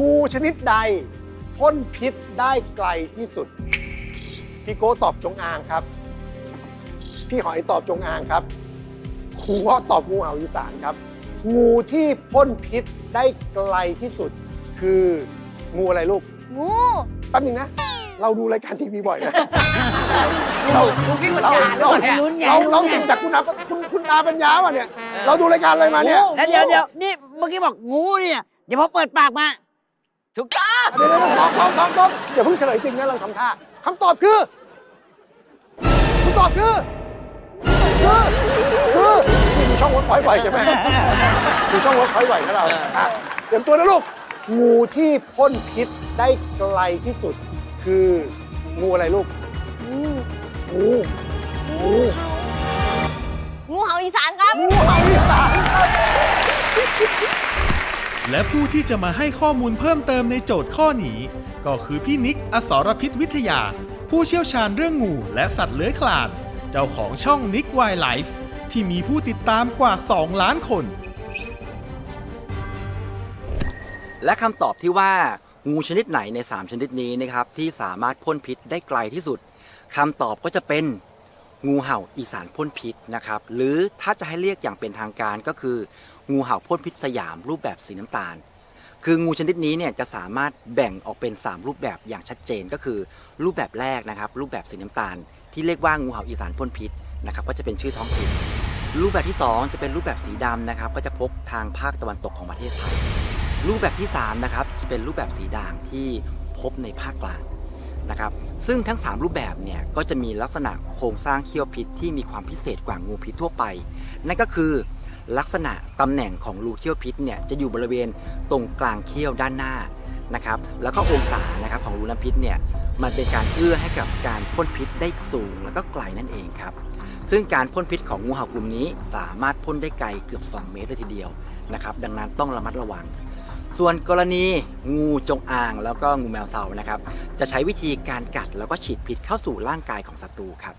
งูชนิดใดพ่นพิษได้ไกลที่สุด พี่โก้ตอบจงอางครับ พี่หอยตอบจงอางครับครูก็ตอบงูเห่าอีสานครับ งูที่พ่นพิษได้ไกลที่สุด คืองูอะไรลูกงูแป๊บนึงนะ เราดูรายการทีวีบ่อยนะ เราดูพี่คนเรากลางเราเนี่ยลุ้นไงเราลุ้เรานไงเก่งจากคุณอาคุณคุณอาปัญญาป่ะเนี่ย เราดูรายการอะไรมาเนี่ย แล้วเดี๋ยวเดี๋ยวนี่เมื่อกี้บอกงูเนี่ยเดี๋ยวพอเปิดปากมา ถูกต้องเดี๋ยวเดี๋ยวเดี๋ยวขอขอขอขอย่าเพิ่งเฉลยจริงนะเราทำท่าคำตอบคือคำตอบคือคือคือนี่มีช่องวัดพอยต์บ่อยใช่ไหมมีช่องวัดพอยต์บ่อยนะเราอะเตรียมตัวนะลูกงูที่พ่นพิษได้ไกลที่สุด คืองูอะไรลูกงูงูงูเห่าอีสานครับ งู และผู้ที่จะมาให้ข้อมูลเพิ่มเติมในโจทย์ข้อนี้ ก็คือพี่นิก อสรพิษวิทยา ผู้เชี่ยวชาญเรื่องงูและสัตว์เลื้อยคลาน เจ้าของช่องนิกไวไลฟ์ที่มีผู้ติดตามกว่า 2 ล้านคน และคำตอบที่ว่างูชนิดไหนใน 3 ชนิดนี้นะครับที่สามารถพ่นพิษได้ไกลที่สุดคำตอบก็จะเป็น งูเห่าอีสานพ่นพิษนะครับ หรือถ้าจะให้เรียกอย่างเป็นทางการก็คือ งูเห่าพ่นพิษสยามรูปแบบสีน้ำตาล คืองูชนิดนี้เนี่ยจะสามารถแบ่งออกเป็น 3 รูปแบบอย่างชัดเจนก็คือ รูปแบบแรกนะครับ รูปแบบสีน้ำตาล ที่เรียกว่างูเห่าอีสานพ่นพิษนะครับก็จะเป็นชื่อท้องถิ่นรูปแบบที่สองจะเป็นรูปแบบสีดำนะครับ ก็จะพบทางภาคตะวันตกของประเทศไทยรูปแบบที่3นะครับจะเป็นรูปแบบสีด่างที่พบในภาคกลาง นะครับ ซึ่งทั้ง 3 รูปแบบเนี่ยก็จะมีลักษณะโครงสร้างเขี้ยวพิษที่มีความพิเศษกว่างูพิษทั่วไป นั่นก็คือลักษณะตำแหน่งของรูเขี้ยวพิษเนี่ยจะอยู่บริเวณตรงกลางเขี้ยวด้านหน้านะครับแล้วก็องศานะครับของรูน้ำพิษเนี่ยมันเป็นการเอื้อให้กับการพ่นพิษได้สูงแล้วก็ไกลนั่นเองครับ ซึ่งการพ่นพิษของงูเห่ากลุ่มนี้สามารถพ่นได้ไกลเกือบ 2 เมตรเลยทีเดียวนะครับดังนั้นต้องระมัดระวัง ส่วนกรณีงูจงอาง แล้วก็งูแมวเซานะครับ จะใช้วิธีการกัดแล้วก็ฉีดพิษเข้าสู่ร่างกายของศัตรูครับ